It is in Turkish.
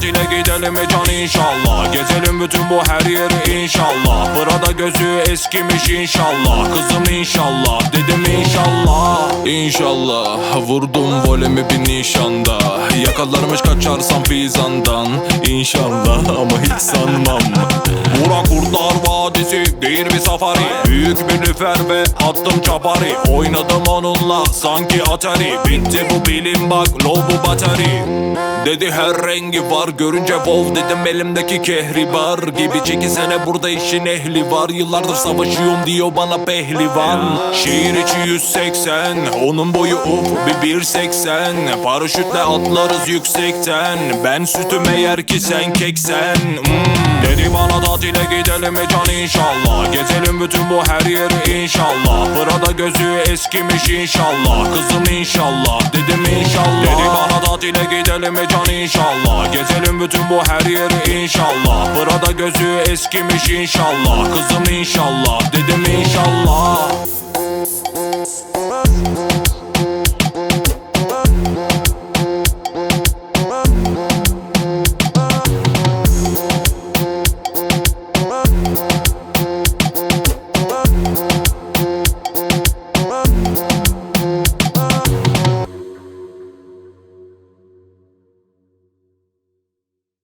tatile gidelim can inşallah? Gezelim bütün bu her yeri inşallah. Burada gözü eskimiş inşallah. Kızım inşallah dedim inşallah. İnşallah. Vurdum volemi bir nişanda. Yakalarmış kaçarsam fizandan. İnşallah ama hiç sanmam. Burak Kurtlar Vadisi değil bir safari. Büyük bir lüfer ve attım çapari. Oynadım onunla sanki Atari. Bitti bu bilim bak low bu bateri Dedi her rengi var görünce wow. Dedim elimdeki kehribar Gibi. Çekilsene burada işin ehli var. Yıllardır savaşıyorum diyor bana pehlivan. Şehir içi 180 onun boyu up bir 1.80 Paraşütle atlarız yüksekten. Ben sütüm eğer ki sen keksen. Hmm. Dedi bana tatile gidelim can inşallah? Gezelim bütün bu her yeri inşallah. Burada gözü eskimiş inşallah. Kızım inşallah dedim inşallah. Dedi bana tatile gidelim mi can inşallah. Gezelim bütün bu her yeri inşallah. Burada gözü eskimiş inşallah. Kızım inşallah. Dedim inşallah